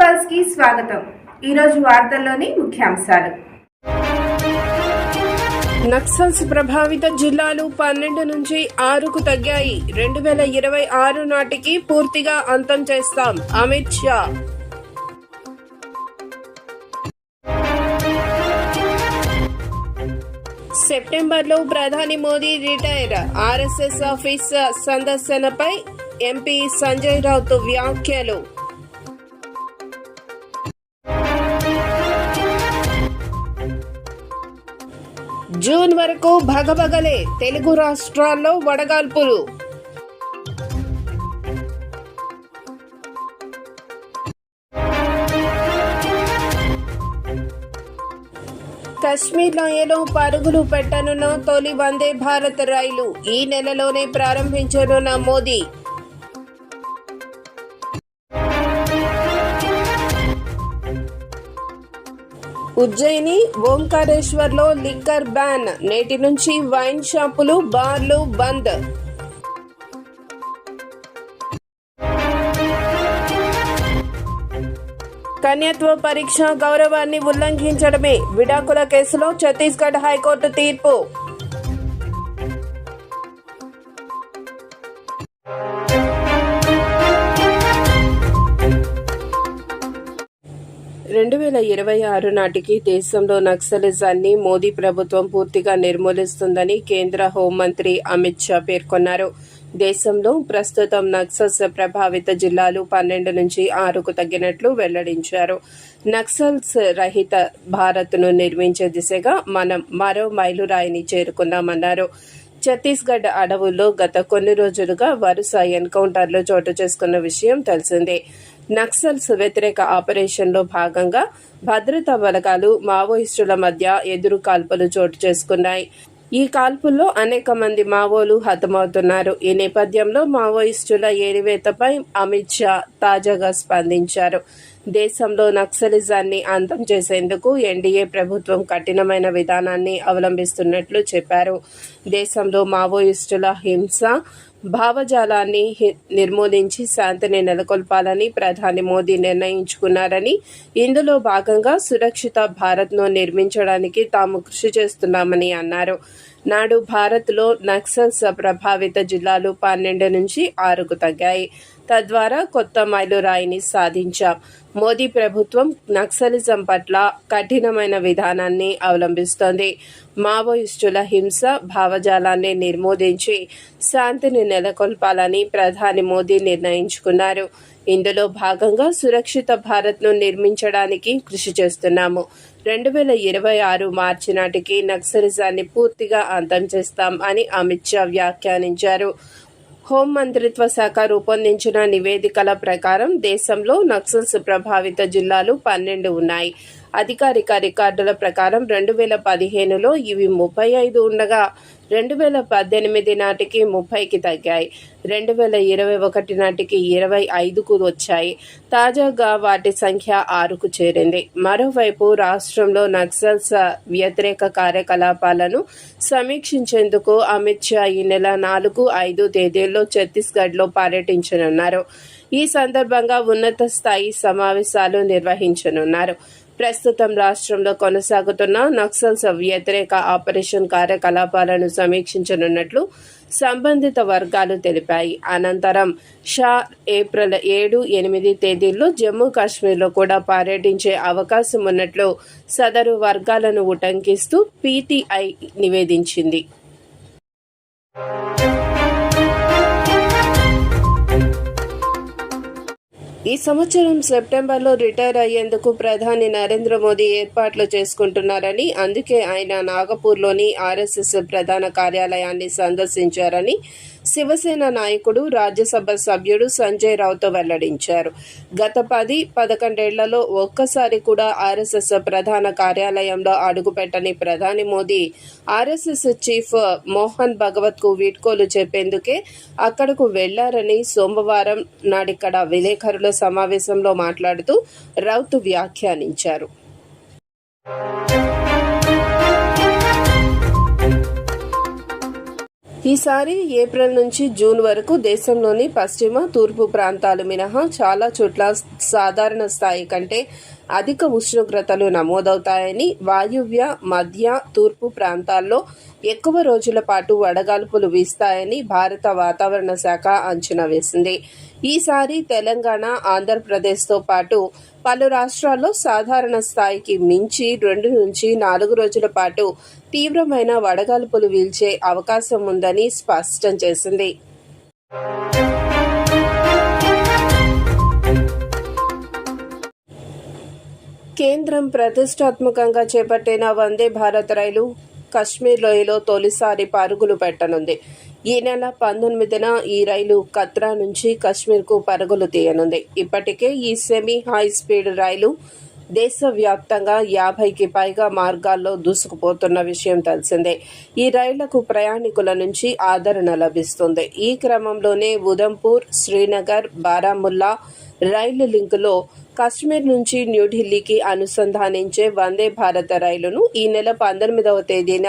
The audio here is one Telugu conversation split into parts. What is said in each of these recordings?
పల్స్కి స్వాగతం. ఈరోజు వార్తల్లోని ముఖ్యాంశాలు. నక్సల్స్ ప్రభావిత జిల్లాలు పన్నెండు నుంచి ఆరుకు తగ్గాయి. రెండు వేల ఇరవై ఆరు నాటికి పూర్తిగా అంతం చేస్తాం. అమిత్ షా. సెప్టెంబర్లో ప్రధాని మోదీ రిటైర్. ఆర్ఎస్ఎస్ ఆఫీస్ సందర్శనపై ఎంపీ సంజయ్ రావుతో వ్యాఖ్యలు. జూన్ వరకు భగభగలే తెలుగు రాష్ట్రాల్లో వడగాల్పులు. కశ్మీర్ లోయలో పరుగులు పెట్టనున్న తొలి వందే భారత్ రైలు ఈ నెలలోనే ప్రారంభించనున్న మోదీ. ఉజ్జయిని ఓంకారేశ్వర్లో లిక్కర్ బ్యాన్ నేటి నుంచి వైన్ షాపులు బార్లు బంద్. కన్యత్వ పరీక్ష గౌరవాన్ని ఉల్లంఘించడమే. విడాకుల కేసులో ఛత్తీస్గఢ్ హైకోర్టు తీర్పు. రెండు వేల ఇరవై ఆరు నాటికి దేశంలో నక్సలిజాన్ని మోదీ ప్రభుత్వం పూర్తిగా నిర్మూలిస్తుందని కేంద్ర హోంమంత్రి అమిత్ షా పేర్కొన్నారు. దేశంలో ప్రస్తుతం నక్సల్స్ ప్రభావిత జిల్లాలు పన్నెండు నుంచి ఆరుకు తగ్గినట్లు వెల్లడించారు. నక్సల్స్ రహిత భారత్ను నిర్మించే దిశగా మనం మరో మైలురాయిని చేరుకున్నామన్నారు ఛత్తీస్గఢ్ అడవుల్లో గత కొన్ని రోజులుగా వరుస ఎన్కౌంటర్లు చోటు చేసుకున్న విషయం తెలిసిందే. నక్సల్స్ వ్యతిరేక ఆపరేషన్లో భాగంగా భద్రతా బలగాలు మావోయిస్టుల మధ్య ఎదురు కాల్పులు చోటు చేసుకున్నాయి. ఈ కాల్పుల్లో అనేక మంది మావోలు హతమవుతున్నారు. ఈ నేపథ్యంలో మావోయిస్టుల ఏరివేతపై అమిత్ షా తాజాగా స్పందించారు. దేశంలో నక్సలిజాన్ని అంతం చేసేందుకు ఎన్డీఏ ప్రభుత్వం కఠినమైన విధానాన్ని అవలంబిస్తున్నట్లు చెప్పారు. దేశంలో మావోయిస్టుల హింస భావజాలాన్ని నిర్మూలించి శాంతిని నెలకొల్పాలని ప్రధాని మోదీ నిర్ణయించుకున్నారని ఇందులో భాగంగా సురక్షిత భారత్ను నిర్మించడానికి తాము కృషి చేస్తున్నామని అన్నారు. నాడు భారత్లో నక్సల్స్ ప్రభావిత జిల్లాలు పన్నెండు నుంచి ఆరుకు తగ్గాయి. తద్వారా కొత్త మైలురాయిని సాధించాం. మోదీ ప్రభుత్వం నక్సలిజం పట్ల కఠినమైన విధానాన్ని అవలంబిస్తోంది. మావోయిస్టుల హింస భావజాలాన్ని నిర్మూలించి శాంతిని నెలకొల్పాలని ప్రధాని మోదీ నిర్ణయించుకున్నారు. ఇందులో భాగంగా సురక్షిత భారత్ను నిర్మించడానికి కృషి చేస్తున్నాము. రెండు వేల ఇరవై ఆరు మార్చి నాటికి నక్సలిజాన్ని పూర్తిగా అంతం చేస్తాం అని అమిత్ షా వ్యాఖ్యానించారు. హోం మంత్రిత్వ శాఖ రూపొందించిన నివేదికల ప్రకారం దేశంలో నక్సల్స్ ప్రభావిత జిల్లాలు పన్నెండు ఉన్నాయి. అధికారిక రికార్డుల ప్రకారం రెండు వేల పదిహేనులో ఇవి ముప్పై ఐదు ఉండగా రెండు వేల పద్దెనిమిది నాటికి ముప్పైకి తగ్గాయి. రెండు వేల ఇరవై ఒకటి నాటికి ఇరవై ఐదుకు వచ్చాయి. తాజాగా వాటి సంఖ్య ఆరుకు చేరింది. మరోవైపు రాష్ట్రంలో నక్సల్స్ వ్యతిరేక కార్యకలాపాలను సమీక్షించేందుకు అమిత్ షా ఈ నెల నాలుగు ఐదు తేదీల్లో ఛత్తీస్గఢ్లో పర్యటించనున్నారు. ఈ సందర్భంగా ఉన్నత స్థాయి సమావేశాలు నిర్వహించనున్నారు. ప్రస్తుతం రాష్ట్రంలో కొనసాగుతున్న నక్సల్స్ వ్యతిరేక ఆపరేషన్ కార్యకలాపాలను సమీక్షించనున్నట్లు సంబంధిత వర్గాలు తెలిపాయి. అనంతరం షా ఏప్రిల్ ఏడు ఎనిమిది తేదీల్లో జమ్మూ కాశ్మీర్లో కూడా పర్యటించే అవకాశం ఉన్నట్లు సదరు వర్గాలను ఉటంకిస్తూ పీటీఐ నివేదించింది. ఈ సంవత్సరం సెప్టెంబర్లో రిటైర్ అయ్యేందుకు ప్రధాని నరేంద్ర మోదీ ఏర్పాట్లు చేసుకుంటున్నారని అందుకే ఆయన నాగపూర్లోని ఆర్ఎస్ఎస్ ప్రధాన కార్యాలయాన్ని సందర్శించారని శివసేన నాయకుడు రాజ్యసభ సభ్యుడు సంజయ్ రావుతో వెల్లడించారు. గత పది పదకొండేళ్ళలో ఒక్కసారి కూడా ఆర్ఎస్ఎస్ ప్రధాన కార్యాలయంలో అడుగుపెట్టని ప్రధాని మోదీ ఆర్ఎస్ఎస్ చీఫ్ మోహన్ భగవత్కు వీడ్కోలు చెప్పేందుకే అక్కడకు వెళ్ళారని సోమవారం నాడిక్కడ విలేకరుల సమావేశంలో మాట్లాడుతూ రౌత్ వ్యాఖ్యానించారు. ఈసారి ఏప్రిల్ నుంచి జూన్ వరకు దేశంలోని పశ్చిమ తూర్పు ప్రాంతాలు మినహా చాలా చోట్ల సాధారణ స్థాయి కంటే అధిక ఉష్ణోగ్రతలు నమోదవుతాయని వాయువ్య మధ్య తూర్పు ప్రాంతాల్లో ఎక్కువ రోజుల పాటు వడగాల్పులు వీస్తాయని భారత వాతావరణ శాఖ అంచనా వేసింది. ఈసారి తెలంగాణ ఆంధ్రప్రదేశ్తో పాటు పలు రాష్ట్రాల్లో సాధారణ స్థాయికి మించి రెండు నుంచి నాలుగు రోజుల పాటు తీవ్రమైన వడగాల్పులు వీల్చే అవకాశం ఉందని స్పష్టం చేసింది. కేంద్రం ప్రతిష్టాత్మకంగా చేపట్టిన వందే భారత్ రైలు కశ్మీర్ లోయలో తొలిసారి పరుగులు పెట్టనుంది. ఈ నెల పంతొమ్మిదిన ఈ రైలు కత్రా నుంచి కశ్మీర్కు పరుగులు తీయనుంది. ఇప్పటికే ఈ సెమీ హై స్పీడ్ రైలు దేశవ్యాప్తంగా యాభైకి పైగా మార్గాల్లో దూసుకుపోతున్న విషయం తెలిసిందే. ఈ రైళ్ళకు ప్రయాణికుల నుంచి ఆదరణ లభిస్తుంది. ఈ క్రమంలోనే ఉదంపూర్ శ్రీనగర్ బారాముల్లా రైలు లింకులో కశ్మీర్ నుంచి న్యూఢిల్లీకి అనుసంధానించే వందే భారత రైలును ఈ నెల పంతొమ్మిదవ తేదీన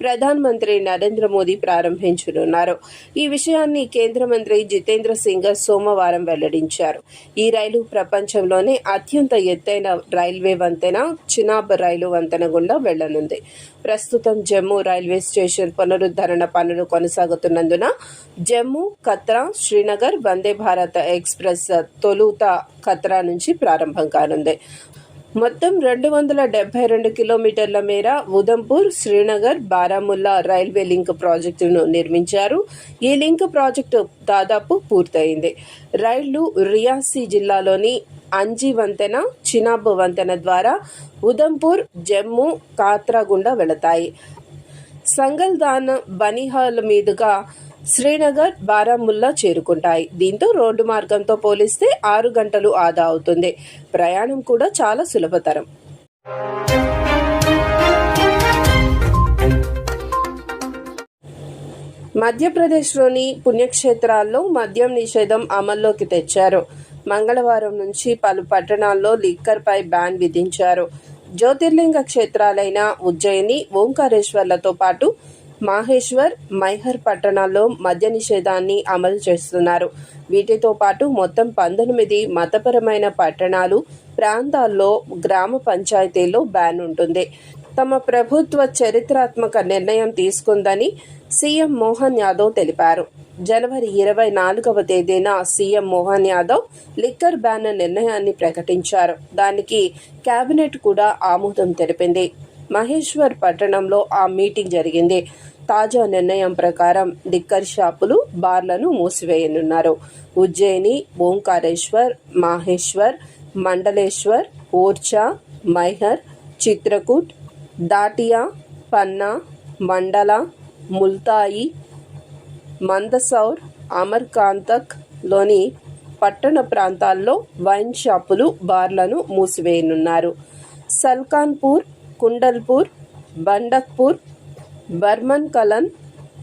ప్రధానమంత్రి నరేంద్ర మోదీ ప్రారంభించనున్నారు. ఈ విషయాన్ని కేంద్ర మంత్రి జితేంద్ర సింగ్ సోమవారం వెల్లడించారు. ఈ రైలు ప్రపంచంలోనే అత్యంత ఎత్తైన రైల్వే వంతెన చినాబ్ రైలు వంతెన గుండా వెళ్ళనుంది ప్రస్తుతం జమ్మూ రైల్వే స్టేషన్ పునరుద్ధరణ పనులు కొనసాగుతున్నందున జమ్మూ కత్రా శ్రీనగర్ వందే భారత్ ఎక్స్ప్రెస్ తొలుత కత్రా నుంచి ప్రారంభం కానుంది. మొత్తం రెండు వందల డెబ్బై రెండు కిలోమీటర్ల మేర ఉదంపూర్ శ్రీనగర్ బారాముల్లా రైల్వే లింక్ ప్రాజెక్టును నిర్మించారు. ఈ లింక్ ప్రాజెక్టు దాదాపు పూర్తయింది. రైళ్ళు రియాసీ జిల్లాలోని అంజీ వంతెన చినాబ్ వంతెన ద్వారా ఉదంపూర్ జమ్మూ కాత్రా గుండా వెళతాయి. సంగల్దాన్ బనిహాల్ మీదుగా శ్రీనగర్ బారాముల్లా చేరుకుంటాయి. దీంతో రోడ్డు మార్గంతో పోలిస్తే ఆరు గంటలు ఆదా అవుతుంది. ప్రయాణం కూడా చాలా సులభతరం. మధ్యప్రదేశ్లోని పుణ్యక్షేత్రాల్లో మద్యం నిషేధం అమల్లోకి తెచ్చారు. మంగళవారం నుంచి పలు పట్టణాల్లో లిక్కర్పై బ్యాన్ విధించారు. జ్యోతిర్లింగ క్షేత్రాలైన ఉజ్జయిని ఓంకారేశ్వర్లతో పాటు మాహేశ్వర్ మైహర్ పట్టణాల్లో మద్య నిషేధాన్ని అమలు చేస్తున్నారు. వీటితో పాటు మొత్తం పంతొమ్మిది మతపరమైన పట్టణాలు ప్రాంతాల్లో గ్రామ పంచాయతీల్లో బ్యాన్ ఉంటుంది. తమ ప్రభుత్వ చరిత్రాత్మక నిర్ణయం తీసుకుందని సీఎం మోహన్ యాదవ్ తెలిపారు. జనవరి ఇరవై నాలుగవ తేదీన CM Mohan Yadav liquor ban నిర్ణయాన్ని ప్రకటించారు. దానికి కేబినెట్ కూడా ఆమోదం తెలిపింది. మహేశ్వర్ పట్టణంలో ఆ మీటింగ్ జరిగింది. తాజా నిర్ణయం ప్రకారం లిక్కర్ షాపులు బార్లను మూసివేయనున్నారు. ఉజ్జయిని ఓంకారేశ్వర్ మాహేశ్వర్ మండలేశ్వర్ ఓర్చా మైహర్ చిత్రకూట్ దాటియా పన్నా మండల ముల్తాయి మందసౌర్ అమర్కాంతక్లోని పట్టణ ప్రాంతాల్లో వైన్ షాపులు బార్లను మూసివేయనున్నారు. సల్కాన్పూర్ కుండల్పూర్ బండక్పూర్ బర్మన్ కలన్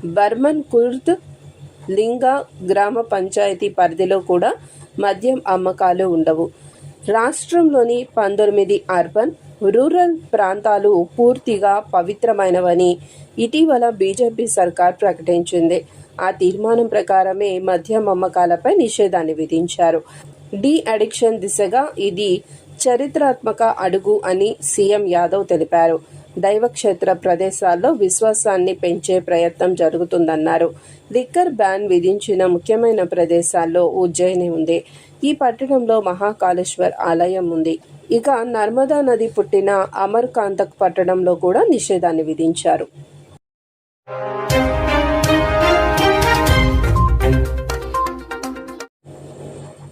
బర్మన్ కుర్ద్ లింగా గ్రామ పంచాయతీ పరిధిలో కూడా మద్యం అమ్మకాలు ఉండవు. రాష్ట్రంలోని పంతొమ్మిది అర్బన్ రూరల్ ప్రాంతాలు పూర్తిగా పవిత్రమైనవని ఇటీవల బీజేపీ సర్కార్ ప్రకటించింది. ఆ తీర్మానం ప్రకారమే మద్యం అమ్మకాలపై నిషేధాన్ని విధించారు. డి అడిక్షన్ దిశగా ఇది చరిత్రాత్మక అడుగు అని సీఎం యాదవ్ తెలిపారు. దైవక్షేత్ర ప్రదేశాల్లో విశ్వాసాన్ని పెంచే ప్రయత్నం జరుగుతుందన్నారు. లిక్కర్ బ్యాన్ విధించిన ముఖ్యమైన ప్రదేశాల్లో ఉజ్జయిని ఉంది. ఈ పట్టణంలో మహాకాళేశ్వర్ ఆలయం ఉంది. ఇక నర్మదా నది పుట్టిన అమర్కాంతక్ పట్టణంలో కూడా నిషేధాన్ని విధించారు.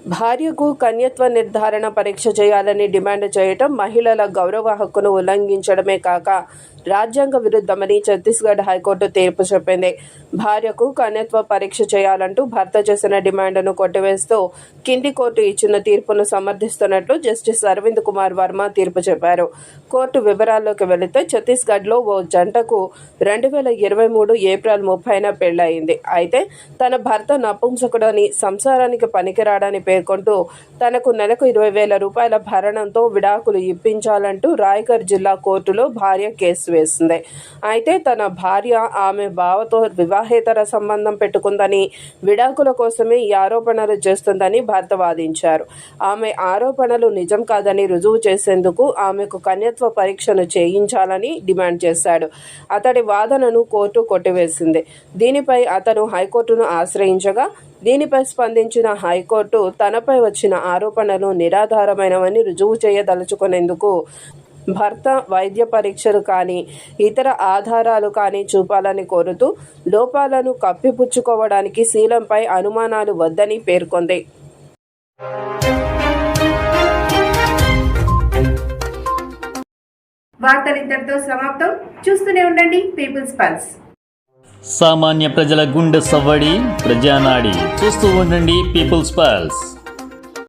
భార్యకు కన్యత్వ నిర్ధారణ పరీక్ష చేయాలని డిమాండ్ చేయటం మహిళల గౌరవ హక్కును ఉల్లంఘించడమే కాక రాజ్యాంగ విరుద్ధమని ఛత్తీస్గఢ్ హైకోర్టు తీర్పు చెప్పింది. భార్యకు కన్యత్వ పరీక్ష చేయాలంటూ భర్త చేసిన డిమాండ్ను కొట్టివేస్తూ కింది కోర్టు ఇచ్చిన తీర్పును సమర్థిస్తున్నట్లు జస్టిస్ అరవింద్ కుమార్ వర్మ తీర్పు చెప్పారు. కోర్టు వివరాల్లోకి వెళితే ఛత్తీస్గఢ్లో ఓ జంటకు రెండు వేల ఇరవై మూడు ఏప్రిల్ ముప్పైన పెళ్ళయింది అయితే తన భర్త నపుంసకుడని సంసారానికి పనికిరాడని పేర్కొంటూ తనకు నెలకు ఇరవై వేల రూపాయల భరణంతో విడాకులు ఇప్పించాలంటూ రాయ్గఢ్ జిల్లా కోర్టులో భార్య కేసు మూసివేసింది అయితే తన భార్య ఆమె బావతో వివాహేతర సంబంధం పెట్టుకుందని విడాకుల కోసమే ఈ ఆరోపణలు చేస్తుందని భర్త వాదించారు. ఆమె ఆరోపణలు నిజం కాదని రుజువు చేసేందుకు ఆమెకు కన్యత్వ పరీక్షను చేయించాలని డిమాండ్ చేశాడు. అతడి వాదనను కోర్టు కొట్టివేసింది. దీనిపై అతను హైకోర్టును ఆశ్రయించగా దీనిపై స్పందించిన హైకోర్టు తనపై వచ్చిన ఆరోపణలు నిరాధారమైనవని రుజువు చేయదలుచుకునేందుకు భర్త వైద్య పరీక్షలు కానీ ఇతర ఆధారాలు కానీ చూపాలని కోరుతూ లోపాలను కప్పిపుచ్చుకోవడానికి శీలంపై అనుమానాలు వద్దని పేర్కొంది. వార్తలు ఇంతటితో సమాప్తం. చూస్తూనే ఉండండి పీపుల్స్ పల్స్ సామాన్య ప్రజల గుండె సవ్వడి ప్రజానాడి. చూస్తూ ఉండండి పీపుల్స్ పల్స్